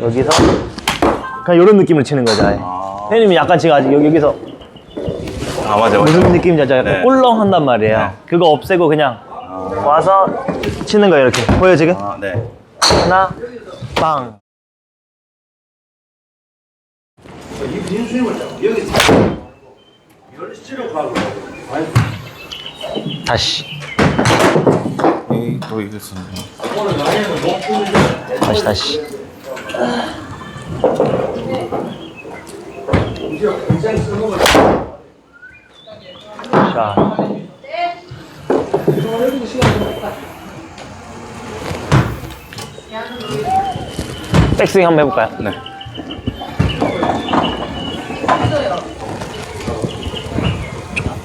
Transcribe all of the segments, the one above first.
여기서 그냥 이런 느낌을 치는 거죠. 아예. 아. 형님이 약간 지금 아직 여기, 여기서 아 맞아 맞아. 무슨 느낌인지 알죠? 약간 네. 꿀렁 한단 말이에요. 네. 그거 없애고 그냥 아, 와서 치는 거예요. 이렇게 보여 지금? 아 네. 하나, 빵. 다시, 다시, 다시. 자. 백스윙 한번 해볼까요? 네.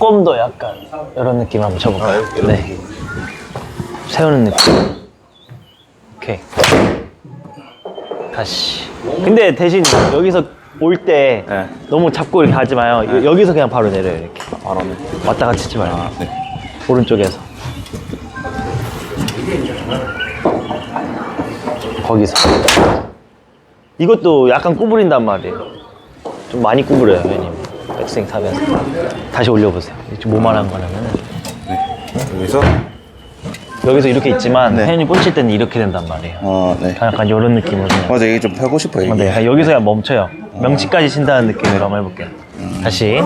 조금 더 약간 이런 느낌 한번 쳐볼까요? 아, 네. 세우는 느낌. 오케이. 다시. 근데 대신 여기서 올 때 네. 너무 잡고 이렇게 하지 마요. 여- 여기서 그냥 바로 내려요. 이렇게. 바로 네. 왔다 갔다 치지 말고. 아 네. 오른쪽에서. 거기서. 이것도 약간 구부린단 말이에요. 좀 많이 구부려요, 형님. 백스윙 타면서. 다시 올려보세요. 좀 모만한 거라면. 네. 여기서 여기서 이렇게 있지만, 네. 혜연이 꽂힐 때는 이렇게 된단 말이에요. 아 네. 약간 이런 느낌으로. 그냥. 맞아 이게 좀 펴고 싶어 이게. 어, 네, 여기서 그냥 멈춰요. 명치까지 친다는 느낌으로 한번 해볼게요. 다시.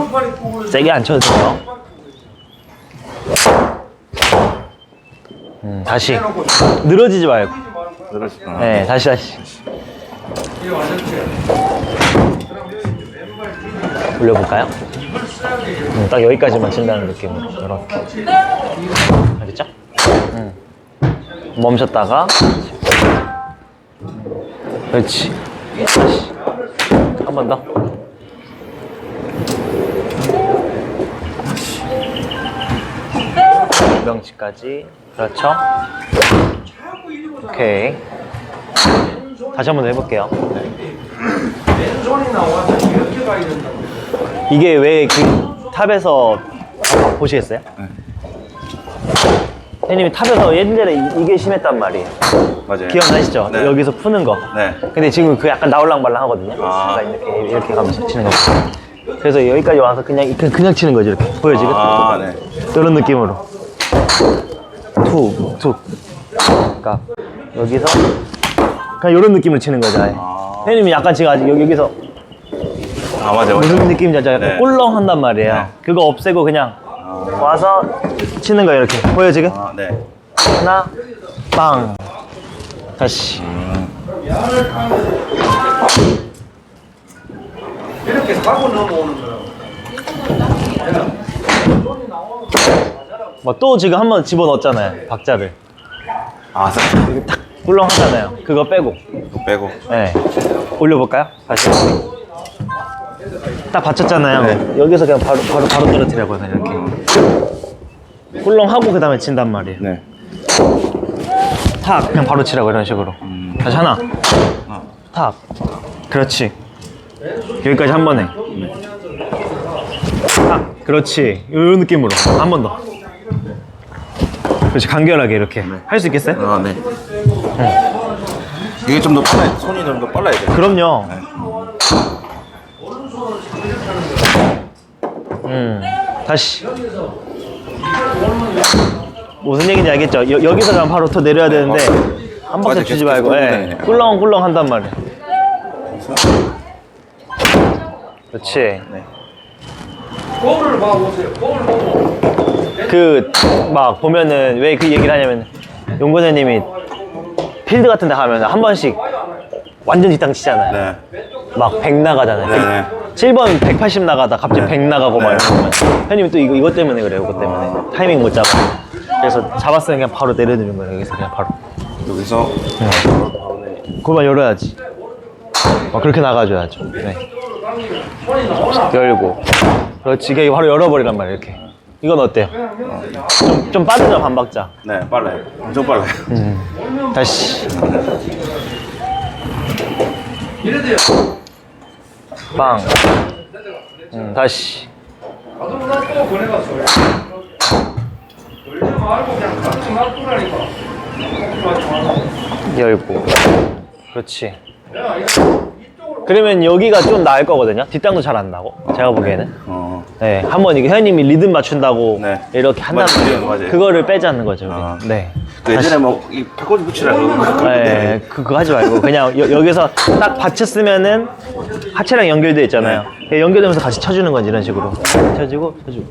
세게 안 쳐도 돼요. 음, 다시. 늘어지지 말고. 그렇구나. 네, 다시, 다시. 올려볼까요? 음, 딱 여기까지만 친다는 느낌으로. 이렇게. 알겠죠? 음. 멈췄다가. 그렇지. 한 번 더. 명치까지. 그렇죠. 오케이. 다시 한번더 해볼게요. 이게 왜 그 탑에서 보시겠어요? 형님이 탑에서 옛날에 이- 이게 심했단 말이에요. 맞아요. 기억나시죠? 네. 여기서 푸는 거. 네. 근데 지금 그 약간 나올랑말랑 하거든요. 아. 이렇게 이렇게 가면서 치는 거. 그래서 여기까지 와서 그냥 그냥, 그냥 치는 거죠 이렇게 보여지게 아 네. 이런 느낌으로 툭 툭. 그러니까 여기서 그냥 이런 느낌을 치는 거죠. 아예. 아. 형님이 약간 지금 아직 여기, 여기서 아 맞아 맞아. 무슨 느낌인지 알죠? 약간 네. 꿀렁 한단 말이에요. 네. 그거 없애고 그냥 아, 와서 치는 거예요 이렇게. 보여지게 아 네. 하나 빵. 다시. 이렇게 사고 넘어오는 거야. 뭐또 지금 한번 집어넣었잖아요 박자를. 아탁 꿀렁하잖아요. 그거 빼고. 이거 빼고. 네. 올려볼까요? 다시 딱 받쳤잖아요. 네. 여기서 그냥 바로 바로 바로 떨어뜨려고 그냥 이렇게. 꿀렁하고 그 다음에 친단 말이에요. 네. 탁 그냥 바로 치라고 이런 식으로. 음. 다시 하나. 하나. 탁. 그렇지. 여기까지 한 번에. 탁. 그렇지. 이런 느낌으로. 한 번 더. 그렇지. 간결하게 이렇게. 할수 있겠어요? 아 네. 이게 좀 더 빨라야 손이 좀 더 빨라야 돼. 그럼요. 네. 음 다시 무슨 얘기인지 알겠죠? 여, 여기서 그냥 바로 더 내려야 되는데 한 박자 맞아, 주지 말고 예, 네. 꿀렁꿀렁 한단 말이에요 그렇지 네. 거울을 봐 보세요. 거울 보고. 그 막 보면은 왜 그 얘기를 하냐면 용건혜님이 필드 같은 데 가면 한 번씩 완전 뒷땅 치잖아요 네. 막100 나가잖아요 네. 7번 180 나가다 갑자기 100 나가고 막 네. 이러면 형님이 또 이거, 이것 때문에 그래요 이것 때문에. 타이밍 못 잡아 그래서 잡았으면 그냥 바로 내려주는 거예요 여기서 그냥 바로. 여기서? 그만 열어야지. 막 그렇게 나가줘야죠. 네. 열고. 그렇지. 이게 바로 열어버리란 말이에요 이렇게. 이건 어때요? 좀, 좀 빠르죠 반박자? 네 빨라요. 엄청 빨라요. 음. 다시. 이래도요. 빵 음, 다시 나도 나또 보내봤어. 걸지 말고 그냥 같이 놔두라니까. 열고 그렇지 야, 이거 그러면 여기가 좀 나을 거거든요. 뒷땅도 잘 안 나고 제가 보기에는. 어. 네, 한번 이게 회원님이 리듬 맞춘다고 네. 이렇게 한다면 맞아요, 맞아요. 그거를 빼자는 거죠. 우리. 아. 네. 그 예전에 뭐이 패거지 붙이라고 네, 그, 그거 하지 말고 그냥 여, 기서 딱 받쳤으면은 하체랑 연결돼 있잖아요. 네. 연결되면서 같이 쳐주는 거지 이런 식으로 쳐주고 쳐주고.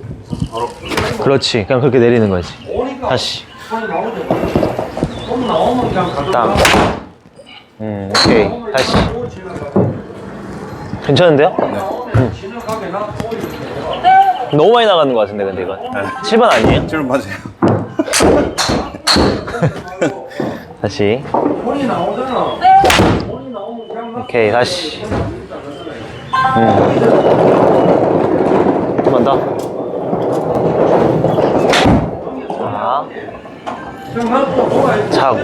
그렇지, 그냥 그렇게 내리는 거지. 다시. 땅. 음, 오케이, 다시. 괜찮은데요? 놔두고 너무 많이 나가는 것 같은데 근데 이거 네. 7번 아니에요? 지금 맞아요. 다시. 놔. 오케이, 다시. 음. 한번 더. 자. 그냥 놔두고 돌아야 차고.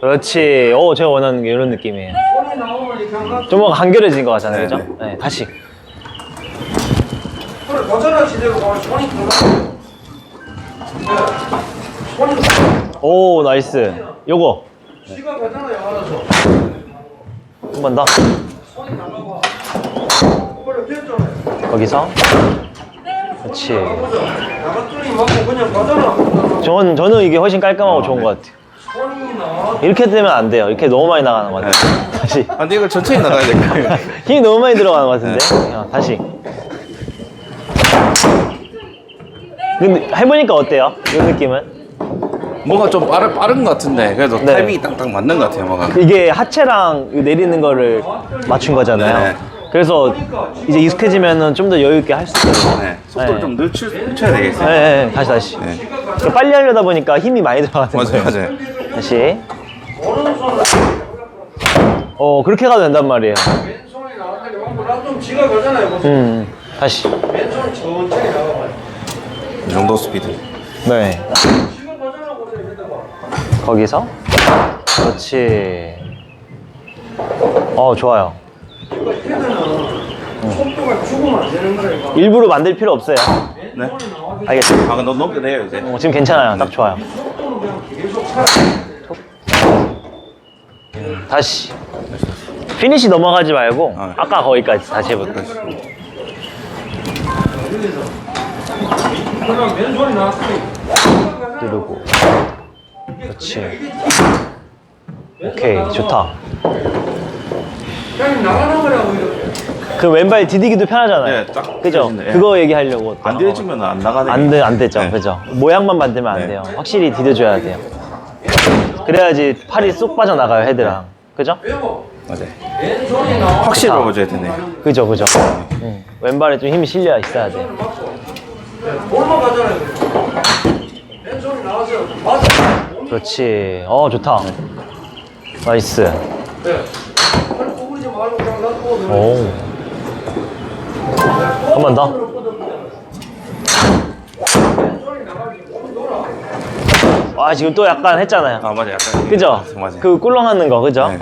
그렇지. 오, 제가 원하는 게 이런 느낌이에요. 좀 뭔가 간결해진 것 같잖아요, 네, 그죠? 네. 네, 다시. 손이 들어가. 네. 손이 오, 나이스. 요거. 지가 가잖아요, 알아서. 한 번 더. 손이 나가고. 거기서. 그렇지. 그냥 가잖아. 저는, 저는 이게 훨씬 깔끔하고 좋은 것 같아요. 이렇게 되면 안 돼요. 이렇게 너무 많이 나가는 것 같아요. 다시. 아, 근데 이거 천천히 나가야 될까요? 힘이 너무 많이 들어가는 것 같은데? 어, 다시. 근데 해보니까 어때요? 이 느낌은? 뭔가 좀 빠른 빠른 것 같은데 그래도 네. 타이밍이 딱딱 맞는 것 같아요, 뭐가. 이게 하체랑 내리는 거를 맞춘 거잖아요. 네. 그래서 이제 익숙해지면은 좀더 여유 있게 할 수 있거든요. 네. 속도를 네. 좀 늦추, 늦춰야 되겠어요. 네, 네, 네. 다시 다시. 네. 빨리 하려다 보니까 힘이 많이 들어가는 맞아요, 거예요. 맞아요. 다시. 어 그렇게 가도 된단 말이에요. 왼손이 나왔더니 맞고 나좀 지가 가잖아요. 뭐. 음 다시. 왼손이 천천히 나가봐요. 이 정도 스피드. 네. 지가 가잖아. 이때 봐. 거기서. 그렇지. 어 좋아요. 이거 헤드는 속도가 죽으면 안 되는 거예요. 일부러 만들 필요 없어요. 네. 왼손이 알겠습니다. 아, 너 넘게 돼요, 이제. 어, 지금 괜찮아요. 딱 좋아요. 속도는 그냥 계속 차. 다시. 피니시 넘어가지 말고 아. 아까 거기까지 다시 나왔더니 누르고. 그렇지. 오케이 좋다. 그 왼발 디디기도 편하잖아요. 네, 딱 그죠? 펴지네. 그거 얘기하려고. 안 되어주면 안 나가네. 안, 돼, 안 되죠. 네. 그죠? 모양만 만들면 안 네. 돼요. 확실히 디뎌줘야 돼요. 그래야지 팔이 쏙 빠져나가요, 헤드랑. 그죠? 맞아요. 나와. 확실히 좋다. 먹어줘야 되네. 그죠, 그죠. 응. 왼발에 좀 힘이 실려 있어야 돼요. 볼만 가잖아요. 왼손이 나와서 맞아. 그렇지. 어, 좋다. 나이스. 네. 팔 구부리지 말고 그냥 놔두고 오. 한 번 더. 왼손이 나가지. 몸 돌아. 아, 지금 또 약간 했잖아요. 아, 맞아요. 약간. 그죠? 맞아요. 그 꿀렁하는 거, 그죠? 네.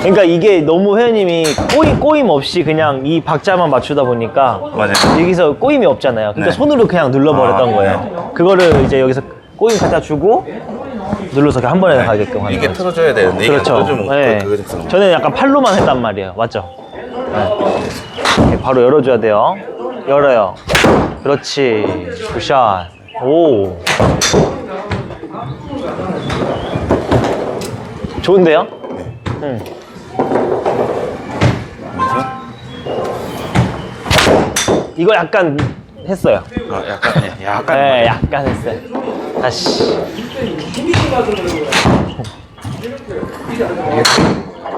그러니까 이게 너무 회원님이 꼬이, 꼬임 없이 그냥 이 박자만 맞추다 보니까 맞아요. 여기서 꼬임이 없잖아요. 그러니까 네. 손으로 그냥 눌러버렸던 아, 거예요. 그거를 이제 여기서 꼬임 갖다 주고 눌러서 그냥 한 번에 가게끔 하는 이게. 틀어줘야 되는데 이게 그렇죠. 네. 저는 약간 팔로만 했단 말이에요. 맞죠? 네. 바로 열어줘야 돼요. 열어요. 그렇지. 굿샷. 오. 좋은데요? 응. 그래서 이거 약간 했어요. 아, 약간 네, 약간 네, 약간 했어요. 다시.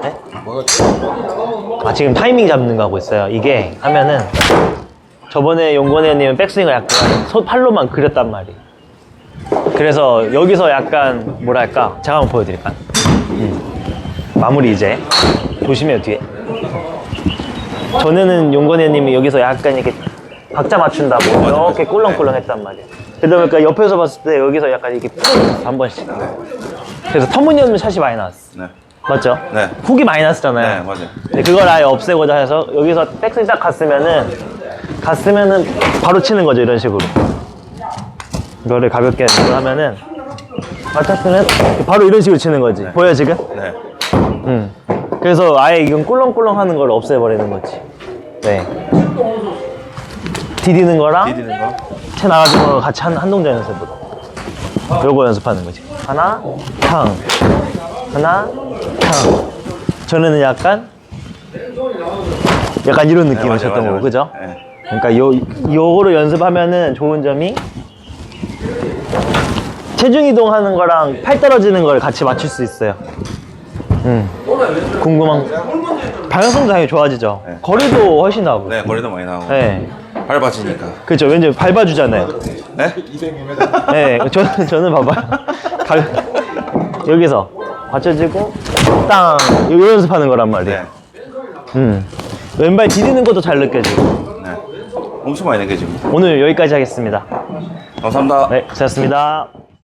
네? 아, 지금 타이밍 잡는 거 하고 있어요. 이게 하면은 저번에 용건이 형님은 백스윙을 약간 손 팔로만 그렸단 말이에요. 그래서 여기서 약간 뭐랄까 제가 한번 보여드릴까요? 음. 마무리 이제 조심해요 뒤에. 전에는 용건이 형님이 여기서 약간 이렇게 박자 맞춘다고 이렇게 꿀렁꿀렁 했단 말이에요. 그러다 보니까 옆에서 봤을 때 여기서 약간 이렇게 한 번씩. 그래서 터무니없는 샷이 많이 나왔어. 네. 맞죠? 네. 훅이 많이 났었잖아요. 네, 맞아요. 근데 그걸 아예 없애고자 해서 여기서 백스윙 딱 갔으면은 갔으면은 바로 치는 거죠 이런 식으로. 이거를 가볍게 하면은 맞췄으면 바로 이런 식으로 치는 거지. 보여 지금? 네. 음. 그래서 아예 이건 꿀렁꿀렁 하는 걸 없애버리는 거지. 네. 디디는 거랑 디디는 거. 채 나가지는 거 같이 한, 한 동작 연습으로. 요거 연습하는 거지. 하나, 탕. 하나, 탕. 전에는 약간, 약간 이런 네, 느낌이셨던 맞아, 거고. 그죠? 네. 그러니까 요, 요거를 연습하면은 좋은 점이 체중 이동하는 거랑 팔 떨어지는 걸 같이 맞출 수 있어요. 음. 궁금한 방향성도 당연히 좋아지죠. 네. 거리도 훨씬 나고. 네, 거리도 많이 나오고. 네. 밟아지니까. 그렇죠. 왠지 밟아주잖아요. 네? 네, 저는 저는 봐봐요. 가- 여기서 받쳐지고 땅 이거 연습하는 거란 말이에요. 네. 음. 왼발 디디는 것도 잘 느껴지고. 네. 엄청 많이 느껴집니다. 오늘 여기까지 하겠습니다. 감사합니다. 네, 고생하셨습니다.